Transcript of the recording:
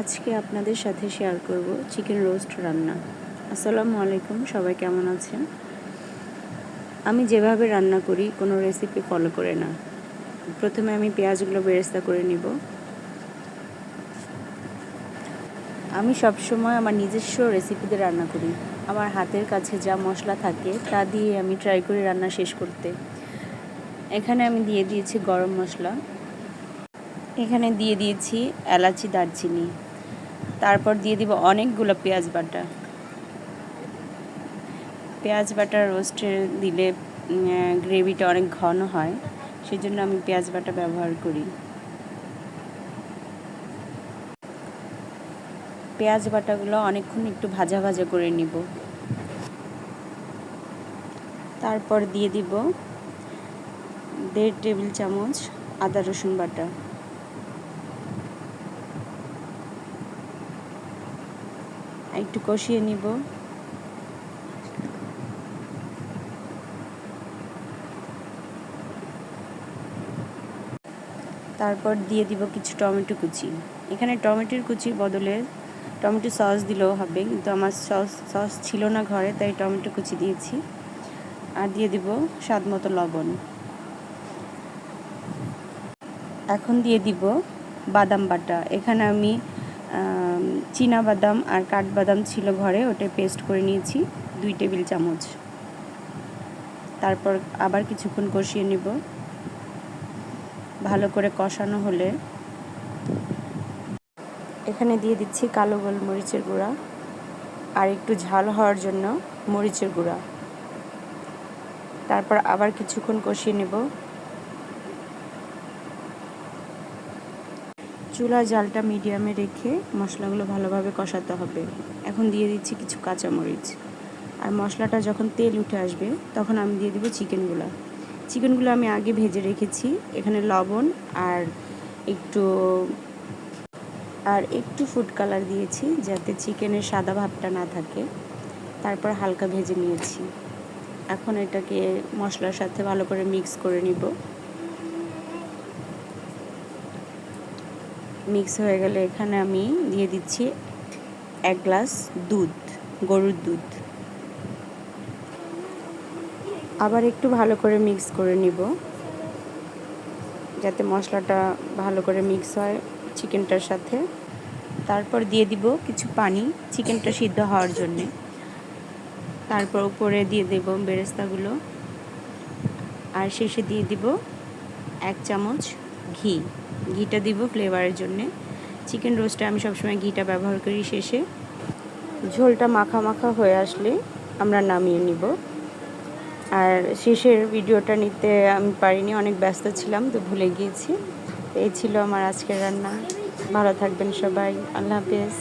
আজকে আপনাদের সাথে শেয়ার করব চিকেন রোস্ট রান্না। আসসালামু আলাইকুম, সবাই কেমন আছেন? আমি যেভাবে রান্না করি, কোনো রেসিপি ফলো করে না। প্রথমে আমি পেঁয়াজগুলো বেরেস্তা করে নিব। আমি সবসময় আমার নিজস্ব রেসিপিতে রান্না করি। আমার হাতের কাছে যা মশলা থাকে, তা দিয়ে আমি ট্রাই করি রান্না শেষ করতে। এখানে আমি দিয়ে দিয়েছি গরম মশলা। এখানে দিয়ে দিয়েছি এলাচি, দারচিনি। তারপর দিয়ে দিব অনেকগুলো পেঁয়াজ বাটা। পেঁয়াজ বাটা রোস্টে দিলে গ্রেভিটা অনেক ঘন হয় সেই জন্য আমি পেঁয়াজ বাটা ব্যবহার করি। পেঁয়াজ বাটাগুলো অনেকক্ষণ একটু ভাজা ভাজা করে নিব। তারপর দিয়ে দিব দেড় টেবিল চামচ আদা রসুন বাটা। একটু কষিয়ে নিব। তারপর দিয়ে দিব কিছু টমেটো কুচি। এখানে টমেটোর কুচির বদলে টমেটো সস দিলেও হবে, কিন্তু আমার সস সস ছিল না ঘরে, তাই টমেটো কুচি দিয়েছি। আর দিয়ে দিব স্বাদ মতো লবণ। এখন দিয়ে দিব বাদাম বাটা। এখানে আমি বাদাম আর কাঠবাদাম ছিল ঘরে, ওটা পেস্ট করে নিয়েছি, দুই টেবিল চামচ। তারপর আবার কিছুক্ষণ কষিয়ে নিব। ভালো করে কষানো হলে এখানে দিয়ে দিচ্ছি কালো গোল মরিচের গুঁড়া আর একটু ঝাল হওয়ার জন্য মরিচের গুঁড়া। তারপর আবার কিছুক্ষণ কষিয়ে নেব। চুলা জালটা মিডিয়ামে রেখে মশলাগুলো ভালোভাবে কষাতে হবে। এখন দিয়ে দিচ্ছি কিছু কাঁচামরিচ। আর মশলাটা যখন তেল উঠে আসবে, তখন আমি দিয়ে দিব চিকেনগুলো। চিকেনগুলো আমি আগে ভেজে রেখেছি। এখানে লবণ আর একটু আর একটু ফুড কালার দিয়েছি যাতে চিকেনের সাদা ভাবটা না থাকে। তারপর হালকা ভেজে নিয়েছি। এখন এটাকে মশলার সাথে ভালো করে মিক্স করে নিব। মিক্স হয়ে গেলে এখানে আমি দিয়ে দিচ্ছি এক গ্লাস দুধ, গরুর দুধ। আবার একটু ভালো করে মিক্স করে নিব, যাতে মশলাটা ভালো করে মিক্স হয় চিকেনটার সাথে। তারপর দিয়ে দিব কিছু পানি, চিকেনটা সিদ্ধ হওয়ার জন্যে। তারপর উপরে দিয়ে দেব বেরেস্তাগুলো। আর শেষে দিয়ে দিব এক চামচ ঘি। ঘিটা দিব ফ্লেভারের জন্যে। চিকেন রোস্টে আমি সবসময় ঘিটা ব্যবহার করি শেষে। ঝোলটা মাখা মাখা হয়ে আসলে আমরা নামিয়ে নিব। আর শেষের ভিডিওটা নিতে আমি পারিনি, অনেক ব্যস্ত ছিলাম, তো ভুলে গিয়েছি। এই ছিল আমার আজকের রান্না। ভালো থাকবেন সবাই। আল্লাহ হাফেজ।